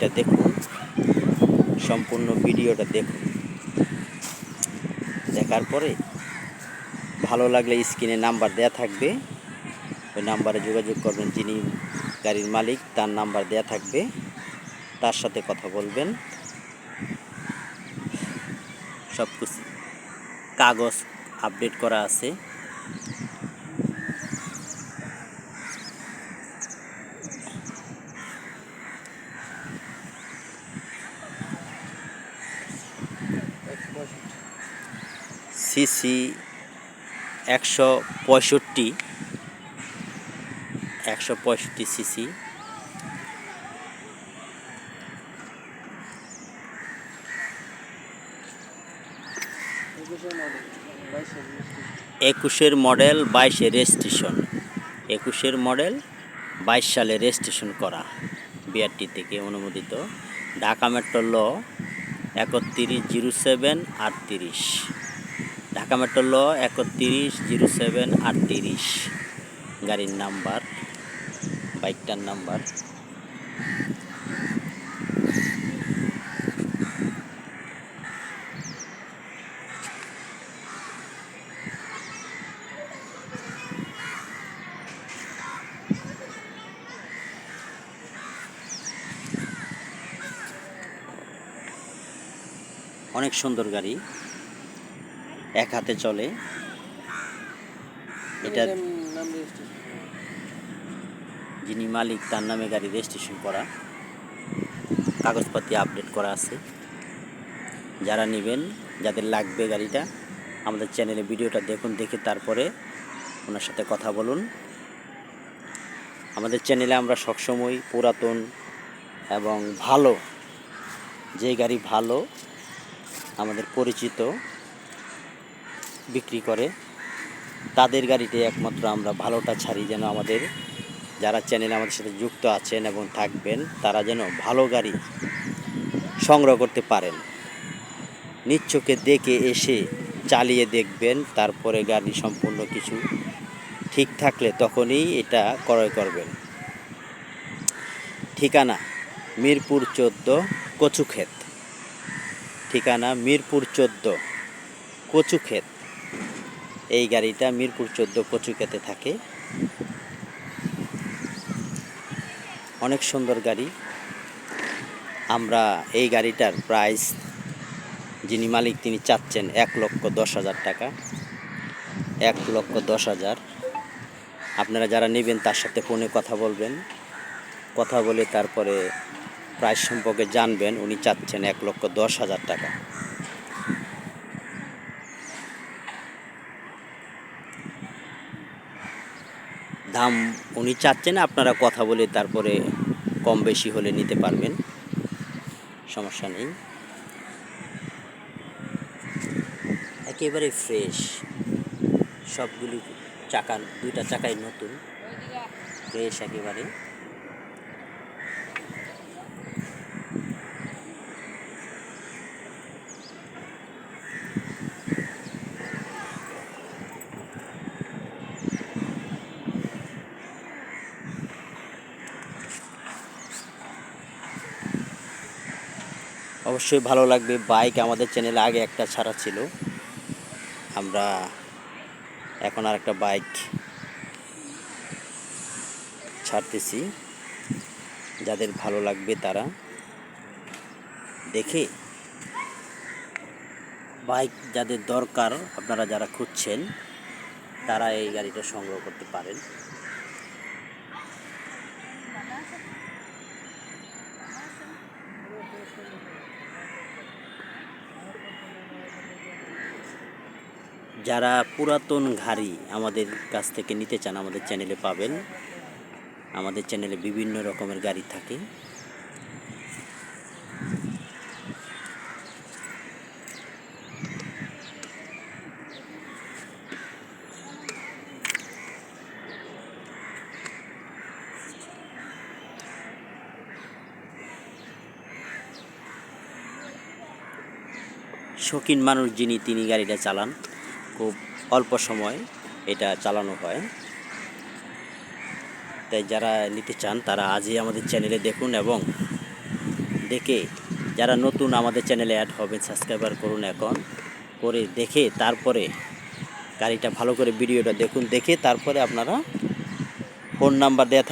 বাইকটা দেখুন। সম্পূর্ণ ভিডিওটা দেখুন। দেখার পরে ভালো লাগলে স্ক্রিনে নাম্বার দেয়া থাকবে। ওই নাম্বারে যোগাযোগ করবেন যিনি গাড়ির মালিক, তার নাম্বার দেয়া থাকবে। তার সাথে কথা বলবেন। সব কিছু কাগজ আপডেট করা আছে। সিসি একশো পঁয়ষট্টি একশো পঁয়ষট্টি সিসি। একুশের মডেল, বাইশে রেজিস্ট্রেশন। একুশের মডেল, বাইশ সালে রেজিস্ট্রেশন করা বিআরটি থেকে অনুমোদিত। ঢাকা মেট্রো ল, একত্রিশ, জিরো সেভেন, আটত্রিশ। ঢাকা মেট্রো ল একত্রিশ জিরো সেভেন আটত্রিশ। গাড়ির নাম্বার বাইকটার নাম্বার। অনেক সুন্দর গাড়ি। এক হাতে চলে। এটা যিনি মালিক তার নামে গাড়ি রেজিস্ট্রেশন করা। কাগজপাতি আপডেট করা আছে। যারা নেবেন যাদের লাগবে গাড়িটা আমাদের চ্যানেলে ভিডিওটা দেখুন দেখে তারপরে ওনার সাথে কথা বলুন। আমাদের চ্যানেলে আমরা সবসময় পুরাতন এবং ভালো যে গাড়ি ভালো আমাদের পরিচিত বিক্রি করে। তাদের গাড়িতে একমাত্র আমরা ভালোটা ছাড়ি যেন আমাদের যারা চ্যানেলে আমাদের সাথে যুক্ত আছেন এবং থাকবেন, তারা যেন ভালো গাড়ি সংগ্রহ করতে পারেন। নিচ্ছকে দেখে এসে চালিয়ে দেখবেন, তারপরে গাড়ি সম্পূর্ণ কিছু ঠিক থাকলে তখনই এটা ক্রয় করবেন। ঠিকানা মিরপুর চোদ্দ, কচুক্ষেত। ঠিকানা মিরপুর চোদ্দ, কচুক্ষেত। এই গাড়িটা মিরপুর চোদ্দ কচুক্ষেতে থাকে। অনেক সুন্দর গাড়ি। আমরা এই গাড়িটার প্রাইস, যিনি মালিক তিনি চাচ্ছেন এক লক্ষ দশ হাজার টাকা। এক লক্ষ দশ হাজার। আপনারা যারা নেবেন তার সাথে ফোনে কথা বলবেন। কথা বলে তারপরে প্রাইস সম্পর্কে জানবেন। উনি চাচ্ছেন এক লক্ষ দশ হাজার টাকা। দাম উনি চাচ্ছেন, আপনারা কথা বলে তারপরে কম বেশি হলে নিতে পারবেন। সমস্যা নেই। একেবারে ফ্রেশ। সবগুলি চাকা, দুইটা চাকাই নতুন। ফ্রেশ একেবারে। অবশ্যই ভালো লাগবে। বাইক আমাদের চ্যানেলে আগে একটা ছাড়া ছিল। আমরা এখন আর একটা বাইক ছাড়তেছি। যাদের ভালো লাগবে তারা দেখে বাইক যাদের দরকার আপনারা যারা খুঁজছেন, তারা এই গাড়িটা সংগ্রহ করতে পারেন। যারা পুরাতন গাড়ি আমাদের কাছ থেকে নিতে চান, আমাদের চ্যানেলে পাবেন। আমাদের চ্যানেলে বিভিন্ন রকমের গাড়ি থাকে। শৌখিন মানুষ যিনি, তিনি গাড়িটা চালান। খুব অল্প সময় এটা চালানো হয়। তাই যারা নিতে চান, তারা আজই আমাদের চ্যানেলে দেখুন এবং দেখে যারা নতুন আমাদের চ্যানেলে অ্যাড হবেন সাবস্ক্রাইবার করুন এখন। করে দেখে তারপরে গাড়িটা ভালো করে ভিডিওটা দেখুন, দেখে তারপরে আপনারা ফোন নাম্বার দেওয়া